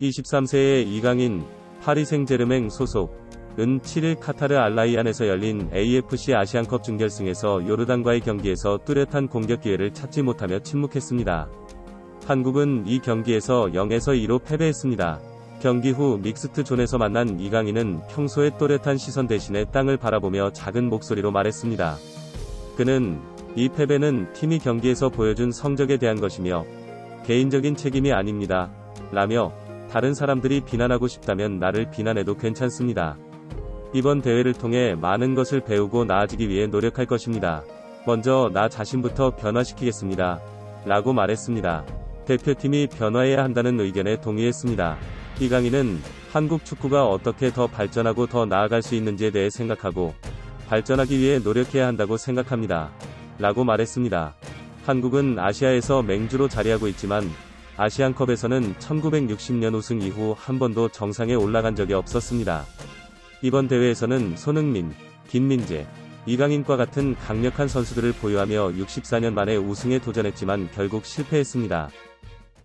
23세의 이강인, 파리 생제르맹 소속, 은 7일 카타르 알라이안에서 열린 AFC 아시안컵 준결승에서 요르단과의 경기에서 뚜렷한 공격 기회를 찾지 못하며 침묵했습니다. 한국은 이 경기에서 0에서 2로 패배했습니다. 경기 후 믹스트 존에서 만난 이강인은 평소의 또렷한 시선 대신에 땅을 바라보며 작은 목소리로 말했습니다. 그는 이 패배는 팀이 경기에서 보여준 성적에 대한 것이며 개인적인 책임이 아닙니다. 라며 다른 사람들이 비난하고 싶다면 나를 비난해도 괜찮습니다. 이번 대회를 통해 많은 것을 배우고 나아지기 위해 노력할 것입니다. 먼저 나 자신부터 변화시키겠습니다. 라고 말했습니다. 대표팀이 변화해야 한다는 의견에 동의했습니다. 이강인은 한국 축구가 어떻게 더 발전하고 더 나아갈 수 있는지에 대해 생각하고 발전하기 위해 노력해야 한다고 생각합니다. 라고 말했습니다. 한국은 아시아에서 맹주로 자리하고 있지만 아시안컵에서는 1960년 우승 이후 한 번도 정상에 올라간 적이 없었습니다. 이번 대회에서는 손흥민, 김민재, 이강인과 같은 강력한 선수들을 보유하며 64년 만에 우승에 도전했지만 결국 실패했습니다.